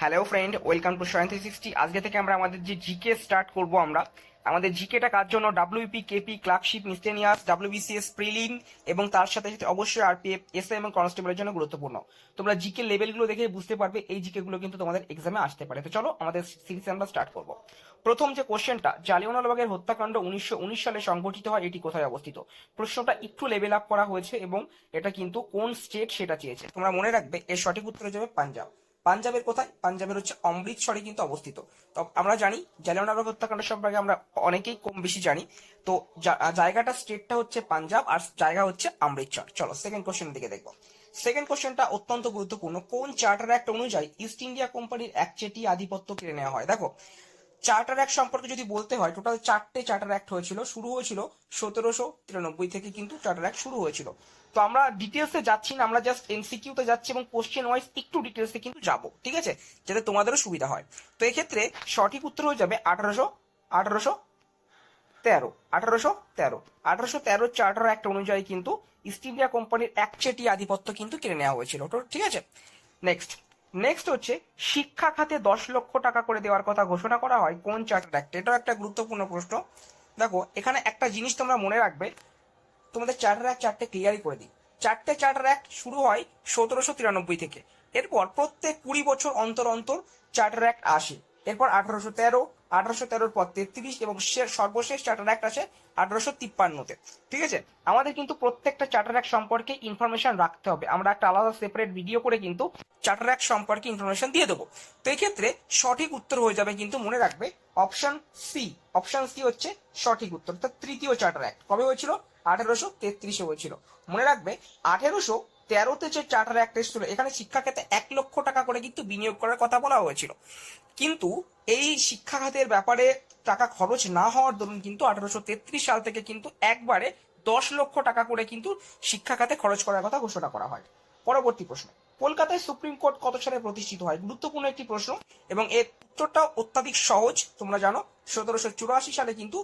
Hello friend welcome to science three sixty আজকে থেকে আমরা আমাদের যে জিকে স্টার্ট করব আমরা, আমাদের জিকেটা কার জন্য? WP KP clerkship miscellaneous WBCS prelim এবং তার সাথে সাথে অবশ্যই আরপিএফ এস এবং কনস্টেবলের জন্য গুরুত্বপূর্ণ। তোমরা জিকে লেভেলগুলো দেখে বুঝতে পারবে, এই জিকে গুলো কিন্তু তোমাদের এক্সামে আসতে পারে। তো চলো আমাদের সিরিজ আমরা স্টার্ট করব। প্রথম যে কোশ্চেনটা জালিয়ানওয়ালাবাগের হত্যাকাণ্ড উনিশশো উনিশ সালে সংঘটিত হয়, এটি কোথায় অবস্থিত? প্রশ্নটা একটু লেভেল আপ করা হয়েছে এবং এটা কিন্তু কোন স্টেট সেটা চেয়েছে? তোমরা মনে রাখবে, এর সঠিক উত্তর হয়ে যাবে পাঞ্জাব। পাঞ্জাবের কোথায়? পাঞ্জাবের হচ্ছে অমৃতসরে কিন্তু অবস্থিত। তো আমরা জানি জালিয়ানওয়ালাবাগ হত্যাকাণ্ড সম্পর্কে আমরা অনেকেই কম বেশি জানি। তো জায়গাটা, স্টেটটা হচ্ছে পাঞ্জাব আর জায়গা হচ্ছে অমৃতসর চলো সেকেন্ড কোশ্চেন দিকে দেখব। সেকেন্ড কোশ্চেনটা অত্যন্ত গুরুত্বপূর্ণ। কোন চার্টার অ্যাক্ট অনুযায়ী ইস্ট ইন্ডিয়া কোম্পানির একচেটি আধিপত্য কেড়ে নেওয়া হয়? দেখো চার্টার অ্যাক্ট সম্পর্কে যদি বলতে হয় টোটাল চারটে চার্টার অ্যাক্ট হয়েছিল। শুরু হয়েছিল সতেরোশো তিরানব্বই থেকে কিন্তু চার্টার অ্যাক্ট শুরু হয়েছিল। তো আমরা ডিটেলসে যাচ্ছি না, আমরা জাস্ট এমসিকিউতে যাচ্ছি এবং কোশ্চেন ওয়াইজ একটু ডিটেলসে কিন্তু যাব, ঠিক আছে? যাতে তোমাদেরও সুবিধা হয়। তো এক্ষেত্রে সঠিক উত্তর হয়ে যাবে আঠারোশো আঠারোশো তেরো আঠারোশো তেরো। আঠারোশো তেরো চার্টার অ্যাক্ট অনুযায়ী কিন্তু ইস্ট ইন্ডিয়া কোম্পানির একচেটি আধিপত্য কিন্তু কেড়ে নেওয়া হয়েছিল ঠিক আছে? নেক্সট নেক্সট হচ্ছে শিক্ষা খাতে দশ লক্ষ টাকা করে দেওয়ার কথা ঘোষণা করা হয় কোন চার্টার অ্যাক্ট এটাও একটা গুরুত্বপূর্ণ প্রশ্ন। দেখো, এখানে একটা জিনিস তোমরা মনে রাখবে তোমাদের চার্টার অ্যাক্ট চারটে ক্লিয়ারই করে দিই। চারটে চার্টার অ্যাক্ট শুরু হয় সতেরোশো তিরানব্বই থেকে। এরপর প্রত্যেক কুড়ি বছর অন্তর অন্তর চার্টার অ্যাক্ট আসে। এরপর আঠারোশো তেরো, আঠারোশো তেরোর পর তেত্রিশ এবং সর্বশেষ চার্টার অ্যাক্ট আছে আঠারোশো তিপ্পান্নতে। ঠিক আছে? আমাদের কিন্তু প্রত্যেকটা চার্টার অ্যাক্ট সম্পর্কে ইনফরমেশন রাখতে হবে। আমরা একটা আলাদা সেপারেট ভিডিও করে কিন্তু চার্টার অ্যাক্ট সম্পর্কে ইনফরমেশন দিয়ে দেবো। তো এই ক্ষেত্রে সঠিক উত্তর হয়ে যাবে কিন্তু মনে রাখবে অপশন সি অপশন সি হচ্ছে সঠিক উত্তর। অর্থাৎ তৃতীয় চার্টার অ্যাক্ট কবে হয়েছিল? আঠেরোশো তেত্রিশে হয়েছিল। মনে রাখবে, আঠেরোশো তেরোতে যে চার্টার অ্যাক্ট এসেছিল, এখানে শিক্ষা খাতে এক লক্ষ টাকা করে কিন্তু বিনিয়োগ করার কথা বলা হয়েছিল। কিন্তু এই শিক্ষা খাতের ব্যাপারে টাকা খরচ না হওয়ার দরুন কিন্তু আঠারোশো তেত্রিশ সাল থেকে কিন্তু একবারে দশ লক্ষ টাকা করে কিন্তু শিক্ষা খাতে খরচ করার কথা ঘোষণা করা হয়। পরবর্তী প্রশ্ন, কলকাতায় সুপ্রিম কোর্ট কত সালে প্রতিষ্ঠিত হয়? গুরুত্বপূর্ণ একটি প্রশ্ন, এবং এর উত্তরটা অত্যাধিক সহজ, তোমরা জানো, সতেরোশো চুরাশি সালে কিন্তু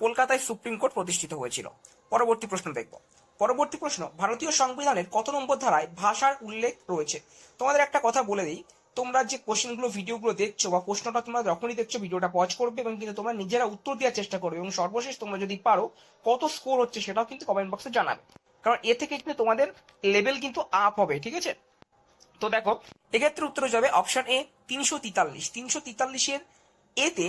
কলকাতায় সুপ্রিম কোর্ট প্রতিষ্ঠিত হয়েছিল। পরবর্তী প্রশ্ন দেখব। পরবর্তী প্রশ্ন, ভারতীয় সংবিধানের কত নম্বর ধারায় ভাষার উল্লেখ রয়েছে? তোমাদের একটা কথা বলে দিই, তোমরা যে কোশ্চেনগুলো, ভিডিওগুলো দেখছ বা প্রশ্নটা তোমরা যখনই দেখছ, ভিডিওটা পজ করবে এবং কিন্তু তোমরা নিজেরা উত্তর দেওয়ার চেষ্টা করবে এবং সর্বশেষ তোমরা যদি পারো, কত স্কোর হচ্ছে সেটাও কিন্তু কমেন্ট বক্সে জানাবে। কারণ এ থেকে কিন্তু তোমাদের লেভেল কিন্তু আপ হবে, ঠিক আছে? তো দেখো, এক্ষেত্রে উত্তর যাবে অপশন এ তিনশো তেতাল্লিশ। তিনশো তেতাল্লিশের এতে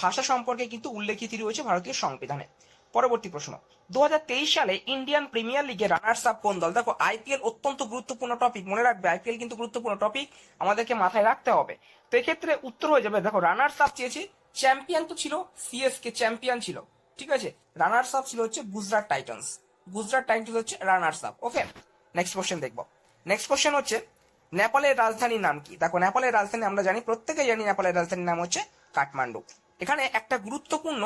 ভাষা সম্পর্কে কিন্তু উল্লেখিত রয়েছে ভারতীয় সংবিধানে। পরবর্তী প্রশ্ন। দু হাজার তেইশ সালে ইন্ডিয়ান প্রিমিয়ার লিগে রানার্স আপ কোন দল? দেখো আইপিএল অত্যন্ত গুরুত্বপূর্ণ টপিক মনে রাখবে আইপিএল কিন্তু গুরুত্বপূর্ণ টপিক আমাদেরকে মাথায় রাখতে হবে। তো এক্ষেত্রে উত্তর হয়ে যাবে, দেখো রানার্স আপ চেয়েছে চ্যাম্পিয়ন তো ছিল সিএসকে চ্যাম্পিয়ন ছিল, ঠিক আছে? রানার্স আপ ছিল হচ্ছে গুজরাট টাইটান্স গুজরাট টাইটান্স হচ্ছে runners up okay next question দেখব। নেক্সট কোশ্চেন হচ্ছে, নেপালের রাজধানীর নাম কি? দেখো, নেপালের রাজধানী আমরা জানি প্রত্যেকে জানি নেপালের রাজধানীর নাম হচ্ছে কাঠমান্ডু। এখানে একটা গুরুত্বপূর্ণ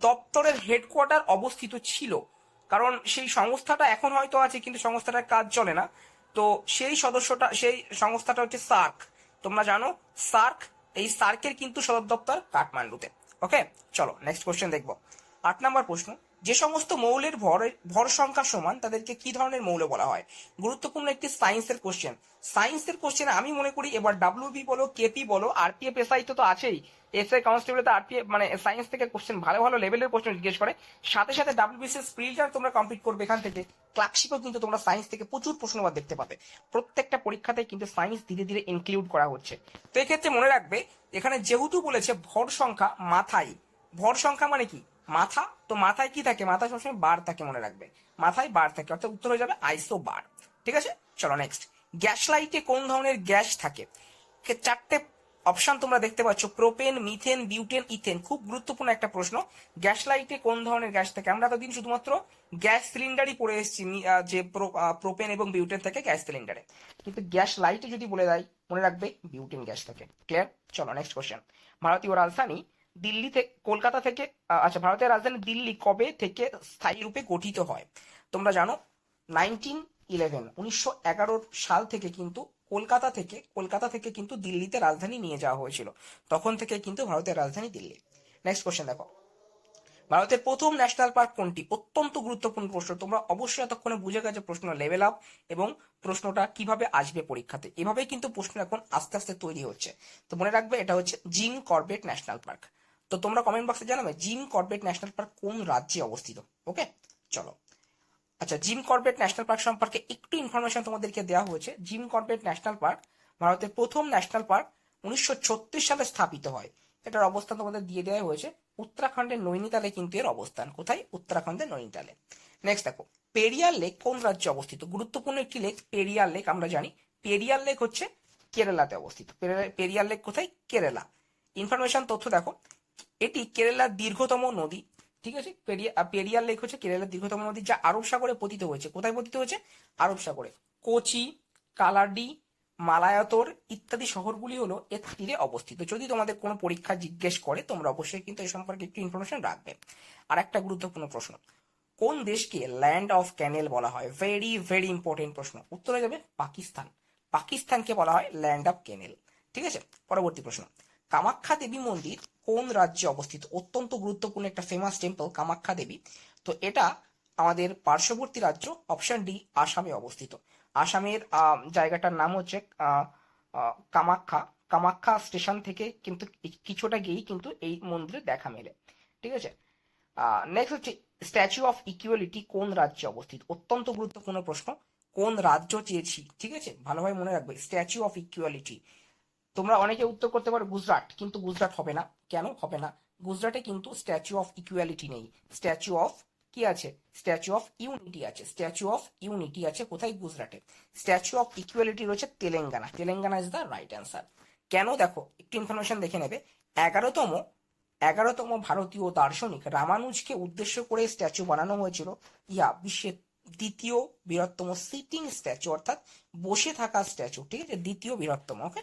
দপ্তরের হেডকোয়ার্টার অবস্থিত ছিল। কারণ সেই সংস্থাটা এখন হয়তো আছে, কিন্তু সংস্থাটার কাজ চলে না। তো সেই সদস্যটা, সেই সংস্থাটা হচ্ছে সার্ক। তোমরা জানো, সার্ক, এই সার্কের কিন্তু সদর দপ্তর কাঠমান্ডুতে। ওকে চলো নেক্সট কোশ্চেন দেখব। আট নম্বর প্রশ্ন। যে সমস্ত মৌলের ভর ভর সংখ্যা সমান, তাদেরকে কি ধরনের মৌল বলা হয়? গুরুত্বপূর্ণ একটি সায়েন্সের কোশ্চেন সায়েন্সের কোশ্চেন আমি মনে করি এবার ডাব্লিউবি বলো কেপি বলো আরপিএফ এসআই তো তো আছেই। এসআই কনস্টেবল তো আরপিএফ মানে সায়েন্স থেকে কোশ্চেন ভালো ভালো লেভেলের কোশ্চেন জিজ্ঞেস করে। সাথে সাথে ডাব্লিউবিসিএস প্রিলিটার তোমরা কমপ্লিট করবে এখান থেকে। ক্লার্কশিপও কিন্তু তোমরা সায়েন্স থেকে প্রচুর প্রশ্নবার দেখতে পাবে। প্রত্যেকটা পরীক্ষাতে কিন্তু সায়েন্স ধীরে ধীরে ইনক্লুড করা হচ্ছে। তো এক্ষেত্রে মনে রাখবে, এখানে যেহেতু বলেছে ভর সংখ্যা মাথায়। ভর সংখ্যা মানে কি? মাথা, তো মাথায় কি থাকে? মাথায় সবসময় বার থাকে মনে রাখবে। মাথায় বার থাকে, অর্থাৎ উত্তর হয়ে যাবে আইসো বার ঠিক আছে? চলো নেক্সট গ্যাস লাইটে কোন ধরনের গ্যাস থাকে? চারটে অপশন তোমরা দেখতে পাচ্ছ। প্রোপেন মিথেন বিউটেন ইথেন খুব গুরুত্বপূর্ণ একটা প্রশ্ন। গ্যাস লাইটে কোন ধরনের গ্যাস থাকে? আমরা এতদিন শুধুমাত্র গ্যাস সিলিন্ডারই পড়ে এসেছি যে প্রোপেন এবং বিউটেন থাকে গ্যাস সিলিন্ডারে। কিন্তু গ্যাস লাইটে যদি বলে দেয়, মনে রাখবে বিউটেন গ্যাস থাকে। ক্লিয়ার চলো নেক্সট কোশ্চেন ভারতীয় রাজধানী দিল্লি থেকে কলকাতা থেকে আচ্ছা ভারতের রাজধানী দিল্লি কবে থেকে স্থায়ী রূপে গঠিত হয়? তোমরা জানো নাইনটিন ইলেভেন উনিশশো এগারো সাল থেকে কিন্তু কলকাতা থেকে কলকাতা থেকে কিন্তু দিল্লিতে রাজধানী নিয়ে যাওয়া হয়েছিল। তখন থেকে কিন্তু ভারতের রাজধানী দিল্লি। নেক্সট কোশ্চেন দেখো। ভারতের প্রথম ন্যাশনাল পার্ক কোনটি? অত্যন্ত গুরুত্বপূর্ণ প্রশ্ন। তোমরা অবশ্যই এতক্ষণে বুঝে গেছো প্রশ্ন লেভেল আপ এবং প্রশ্নটা কীভাবে আসবে পরীক্ষাতে। এভাবেই কিন্তু প্রশ্ন এখন আস্তে আস্তে তৈরি হচ্ছে। তো মনে রাখবে, এটা হচ্ছে জিম কর্বেট ন্যাশনাল পার্ক তো তোমরা কমেন্ট বক্সে জানাবে জিম কর্বেট ন্যাশনাল পার্ক কোন রাজ্যে অবস্থিত? ওকে চলো। আচ্ছা জিম কর্বেট ন্যাশনাল পার্ক সম্পর্কে একটু ইনফরমেশন তোমাদেরকে দেওয়া হয়েছে। জিম কর্বেট ন্যাশনাল পার্ক ভারতের প্রথম ন্যাশনাল পার্ক উনিশশো সালে স্থাপিত হয়। এটার অবস্থান তোমাদের দিয়ে দেওয়া হয়েছে। উত্তরাখণ্ডের নৈনিতালে কিন্তু এর অবস্থান। কোথায়? উত্তরাখণ্ডের নৈনিতালে। নেক্সট দেখো পেরিয়ার লেক কোন রাজ্যে অবস্থিত? গুরুত্বপূর্ণ একটি লেক পেরিয়ার লেক আমরা জানি। পেরিয়ার লেক হচ্ছে কেরালাতে অবস্থিত। পেরে- পেরিয়ার লেক কোথায়? কেরালা। ইনফরমেশন তথ্য দেখো। এটি কেরালার দীর্ঘতম নদী, ঠিক আছে? পেরিয়া পেরিয়ার লেক হচ্ছে কেরালার দীর্ঘতম নদী, যা আরব সাগরে পতিত হয়েছে। কোথায় পতিত হয়েছে? আরব সাগরে। কোচি, কালাডি, মালায়াতর ইত্যাদি শহরগুলি হলো এর তীরে অবস্থিত। যদি তোমাদের কোনো পরীক্ষা জিজ্ঞেস করে, তোমরা অবশ্যই কিন্তু এই সম্পর্কে একটু ইনফরমেশন রাখবে। আর একটা গুরুত্বপূর্ণ প্রশ্ন, কোন দেশকে ল্যান্ড অফ ক্যানেল বলা হয়? ভেরি ভেরি ইম্পর্টেন্ট প্রশ্ন। উত্তরে যাবে পাকিস্তান। পাকিস্তানকে বলা হয় ল্যান্ড অফ ক্যানেল ঠিক আছে? পরবর্তী প্রশ্ন, কামাখ্যা দেবী মন্দির কোন রাজ্যে অবস্থিত? অত্যন্ত গুরুত্বপূর্ণ একটা ফেমাস টেম্পল কামাখ্যা দেবী। তো এটা আমাদের পার্শ্ববর্তী রাজ্য অপশন ডি আসামে অবস্থিত। আসামের জায়গাটার নাম হচ্ছে কামাখ্যা। কামাখ্যা স্টেশন থেকে কিন্তু কিছুটা গিয়েই কিন্তু এই মন্দিরে দেখা মেলে। ঠিক আছে? নেক্সট হচ্ছে স্ট্যাচু অফ ইকুয়ালিটি কোন রাজ্যে অবস্থিত? অত্যন্ত গুরুত্বপূর্ণ প্রশ্ন। কোন রাজ্য চেয়েছি? ঠিক আছে? ভালোভাবে মনে রাখবে। স্ট্যাচু অফ ইকুয়ালিটি তোমরা অনেকে উত্তর করতে পারো গুজরাট, কিন্তু গুজরাট হবে না। কেন? হবে না। গুজরাটে কিন্তু স্ট্যাচু অফ ইকুয়ালিটি নেই। স্ট্যাচু অফ কি আছে? স্ট্যাচু অফ ইউনিটি আছে। স্ট্যাচু অফ ইউনিটি আছে কোথায়? গুজরাটে। স্ট্যাচু অফ ইকুয়ালিটি রয়েছে Telangana. Telangana is the right answer কেন? দেখো, একটু ইনফরমেশন দেখে নেবে। এগারোতম এগারোতম ভারতীয় দার্শনিক রামানুজকে উদ্দেশ্য করে স্ট্যাচু বানানো হয়েছিল। ইয়া বিশ্বের দ্বিতীয় বৃহত্তম সিটিং স্ট্যাচু অর্থাৎ বসে থাকা স্ট্যাচু ঠিক আছে? দ্বিতীয় বৃহত্তম ওকে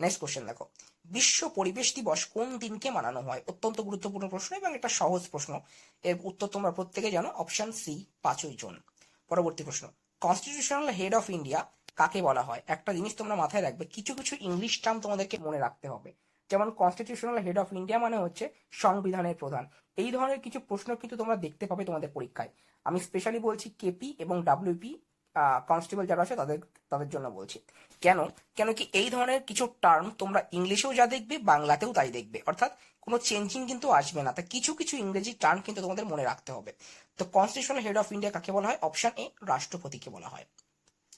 নেক্সট কোশ্চেন দেখো। বিশ্ব পরিবেশ দিবস কোন দিনকে মানানো হয়? অত্যন্ত গুরুত্বপূর্ণ প্রশ্ন এবং একটা সহজ প্রশ্ন। এর উত্তর তোমরা প্রত্যেকে জানো অপশন সি পাঁচই জুন। পরবর্তী প্রশ্ন কনস্টিটিউশনাল হেড অফ ইন্ডিয়া কাকে বলা হয়? একটা জিনিস তোমরা মাথায় রাখবে, কিছু কিছু ইংলিশ টার্ম তোমাদেরকে মনে রাখতে হবে। যেমন কনস্টিটিউশনাল হেড অফ ইন্ডিয়া মানে হচ্ছে সংবিধানের প্রধান। এই ধরনের কিছু প্রশ্ন কিন্তু তোমরা দেখতে পাবে তোমাদের পরীক্ষায়। আমি স্পেশালি বলছি কেপি এবং ডাব্লিউপি কনস্টেবল যারা আছে তাদের তাদের জন্য বলছি। কেন? কেন কি এই ধরনের কিছু টার্ম তোমরা ইংলিশেও যা দেখবে, বাংলাতেও তাই দেখবে। অর্থাৎ কোনো চেঞ্জিং কিন্তু আসবে না। তা কিছু কিছু ইংরেজি টার্ম কিন্তু তোমাদের মনে রাখতে হবে। তো কনস্টিটিউশনাল হেড অফ ইন্ডিয়া কাকে বলা হয়? অপশন এ রাষ্ট্রপতিকে বলা হয়।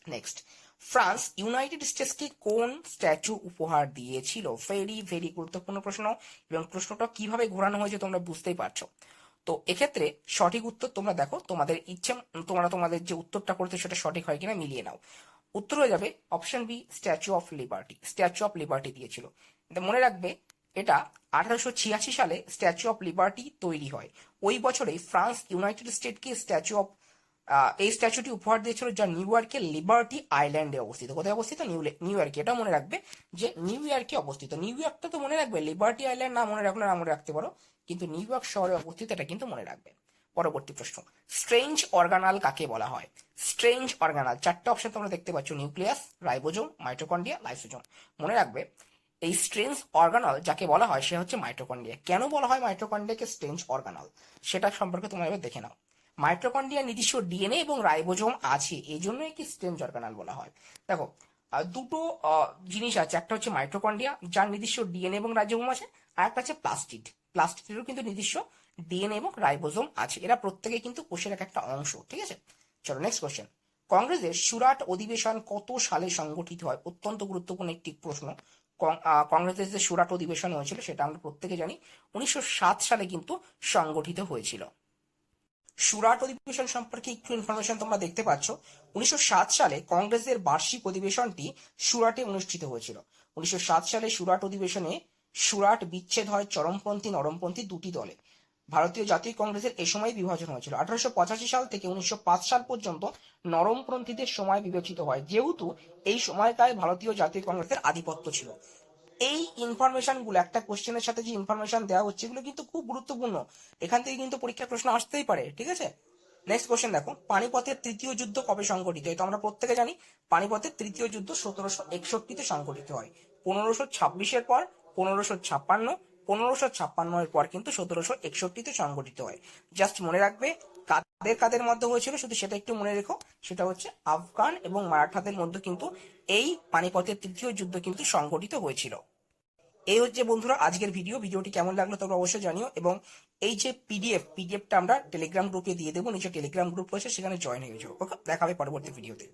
নেক্সট ফ্রান্স ইউনাইটেড স্টেটসকে কোন স্ট্যাচু উপহার দিয়েছিল? ভেরি ভেরি গুরুত্বপূর্ণ প্রশ্ন। এবং প্রশ্নটা কীভাবে ঘোরানো হয়েছে তোমরা বুঝতেই পারছ। তো এক্ষেত্রে সঠিক উত্তর তোমরা দেখো, তোমাদের ইচ্ছে, তোমরা তোমাদের যে উত্তরটা করতে সেটা সঠিক হয় কিনা মিলিয়ে নাও। উত্তর হয়ে যাবে option B statue of liberty statue of liberty দিয়েছিল। মনে রাখবে, এটা আঠারোশো ছিয়াশি সালে স্ট্যাচু অফ লিবার্টি তৈরি হয়। ওই বছরেই ফ্রান্স, ইউনাইটেড স্টেটকে স্ট্যাচু অফ এই স্ট্যাচুটি উপহার দিয়েছিল যা নিউ ইয়র্কের লিবার্টি আইল্যান্ডে অবস্থিত। কোথায় অবস্থিত? নিউ নিউ ইয়র্কে। এটা মনে রাখবে যে নিউ ইয়র্কে অবস্থিত। নিউ ইয়র্কটা তো মনে রাখবে লিবার্টি আইল্যান্ড না মনে রাখলে না মনে রাখতে পারো, কিন্তু নিউ ইয়র্ক শহরে অবস্থিত এটা কিন্তু মনে রাখবে। পরবর্তী প্রশ্ন স্ট্রেঞ্জ অর্গানাল কাকে বলা হয়? স্ট্রেঞ্জ অর্গানাল চারটে অপশন তোমরা দেখতে পাচ্ছ, নিউক্লিয়াস, রাইবোজোম মাইটোকন্ডিয়া লাইসোজোম। মনে রাখবে, এই স্ট্রেঞ্জ অর্গানাল যাকে বলা হয় সে হচ্ছে মাইটোকন্ডিয়া কেন বলা হয় মাইটোকন্ডিয়াকে স্ট্রেঞ্জ অর্গানাল সেটা সম্পর্কে তোমরা এবার দেখে নাও। মাইটোকন্ড্রিয়া নিজস্ব ডিএনএ এবং রাইবোজোম আছে, এই জন্য একে স্টেম অর্গানাল বলা হয়। দেখো দুটো জিনিস আছে। একটা হচ্ছে মাইটোকন্ড্রিয়া যার নিজস্ব ডিএনএ এবং রাইবোজোম আছে, আর একটা হচ্ছে প্লাস্টিড। প্লাস্টিডেরও কিন্তু নিজস্ব ডিএনএ এবং রাইবোজোম আছে। এরা প্রত্যেকে কিন্তু কোষের এক একটা অংশ, ঠিক আছে? চলো নেক্সট কোশ্চেন কংগ্রেসের সুরাট অধিবেশন কত সালে সংগঠিত হয়? অত্যন্ত গুরুত্বপূর্ণ একটি প্রশ্ন। কংগ্রেসের যে সুরাট অধিবেশন হয়েছিল, সেটা আমরা প্রত্যেকে জানি, উনিশশো সাত সালে কিন্তু সংগঠিত হয়েছিল। সুরাট অধিবেশন সম্পর্কে একটু ইনফরমেশন তোমরা দেখতে পাচ্ছ। উনিশশো সালে কংগ্রেসের বার্ষিক অধিবেশনটি সুরাটে অনুষ্ঠিত হয়েছিল। উনিশশো সালে সুরাট অধিবেশনে সুরাট বিচ্ছেদ হয় চরমপন্থী, নরমপন্থী দুটি দলে। ভারতীয় জাতীয় কংগ্রেসের এ সময় বিভাজন হয়েছিল। আঠারোশো পঁচাশি সাল থেকে উনিশশো পাঁচ সাল পর্যন্ত নরমপন্থীদের সময় বিবেচিত হয়। যেহেতু এই সময়কায় ভারতীয় জাতীয় কংগ্রেসের আধিপত্য ছিল। এই ইনফরমেশনগুলো, একটা কোশ্চেনের সাথে যে ইনফরমেশন দেওয়া হচ্ছে, এগুলো কিন্তু খুব গুরুত্বপূর্ণ। এখান থেকে কিন্তু পরীক্ষার প্রশ্ন আসতেই পারে, ঠিক আছে? নেক্সট কোশ্চেন দেখো, পানিপথের তৃতীয় যুদ্ধ কবে সংঘটিত হয়? তো আমরা প্রত্যেকে জানি, পানিপথের তৃতীয় যুদ্ধ সতেরোশো একষট্টিতে সংঘটিত হয়। পনেরোশো ছাব্বিশের পর, পনেরোশো ছাপ্পান্ন পনেরোশো ছাপ্পান্ন এর পর কিন্তু সতেরোশো একষট্টিতে সংগঠিত হয়। জাস্ট মনে রাখবে কাদের কাদের মধ্যে হয়েছিল শুধু সেটা একটু মনে রেখো। সেটা হচ্ছে আফগান এবং মারাঠাদের মধ্যে কিন্তু এই পানিপথের তৃতীয় যুদ্ধ কিন্তু সংঘটিত হয়েছিল। এই হচ্ছে বন্ধুরা আজকের ভিডিও ভিডিওটি কেমন লাগল তোমরা অবশ্যই জানিও এবং এই যে পিডিএফ পিডিএফটা আমরা টেলিগ্রাম গ্রুপে দিয়ে দেবো। নিচে টেলিগ্রাম গ্রুপ রয়েছে, সেখানে জয়েন হয়ে যাব ওকে দেখা হবে পরবর্তী ভিডিওতে